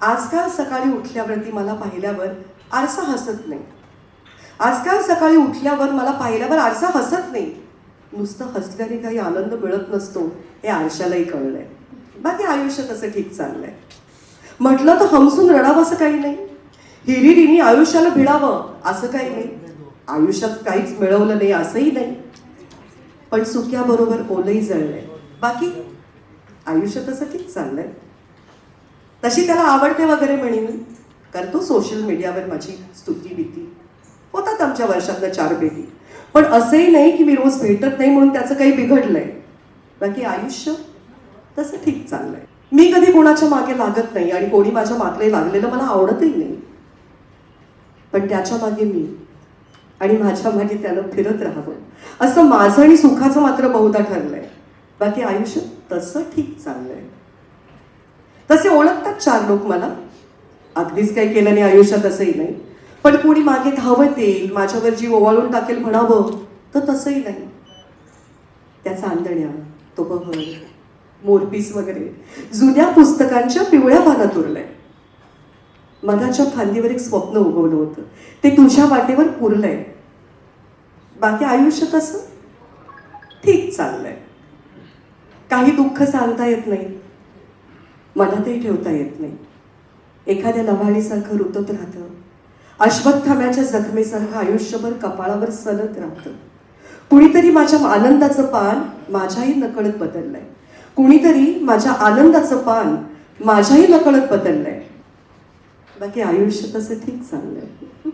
आजकाल सकाळी उठल्यावरती मला पाहिल्यावर आरसा हसत नाही. आजकाल सकाळी उठल्यावर मला पाहिल्यावर आरसा हसत नाही. नुसतं हसल्याने काही आनंद मिळत नसतो हे आरशालाही कळलंय. बाकी आयुष्य तसं ठीक चाललंय? म्हटलं तर हमसून रडावं असं काही नाही. हिरिरीने आयुष्याला भिडावं असं काही नाही. आयुष्यात काहीच मिळवलं नाही असंही नाही. पण सुक्याबरोबर ओलंही जळलंय. बाकी आयुष्य तसं ठीक चाललंय? तशी त्याला आवडते वगैरे म्हणेन. करतो सोशल मीडियावर माझी स्तुती भीती. होतात आमच्या वर्षातल्या चार भेटी. पण असंही नाही की मी रोज भेटत नाही म्हणून त्याचं काही बिघडलंय. बाकी आयुष्य तसं ठीक चाललंय. मी कधी कोणाच्या मागे लागत नाही आणि कोणी माझ्या मागे लागलेलं मला आवडतही नाही. पण त्याच्यामागे मी आणि माझ्या मागे त्यानं फिरत राहावं. असं माझं आणि सुखाचं मात्र बहुधा ठरलंय. बाकी आयुष्य तसं ठीक चाललंय. तसे ओळखतात चार लोक मला. अगदीच काही केलं नाही आयुष्यात असंही नाही. पण कोणी मागे धावत येईल माझ्यावर जीव ओवाळून टाकेल म्हणावं तर तसंही नाही. त्याचा आंधण्या तो बहर मोरपीस वगैरे जुन्या पुस्तकांच्या पिवळ्या पानात उरलंय. मनाच्या फांदीवर एक स्वप्न उगवलं होतं. ते तुझ्या वाटेवर पुरलंय. बाकी आयुष्य तसं ठीक चाललंय. काही दुःख सांगता येत नाही. मनातही ठेवता येत नाही. एखाद्या लव्हाळीसारखं रुतत राहतं. अश्वत्थाम्याच्या जखमेसारखं आयुष्यभर कपाळावर सलत राहतं. कुणीतरी माझ्या आनंदाचं पान माझ्याही नकळत बदललंय. कुणीतरी माझ्या आनंदाचं पान माझ्याही नकळत बदललंय. बाकी आयुष्य तसं ठीक चाललंय.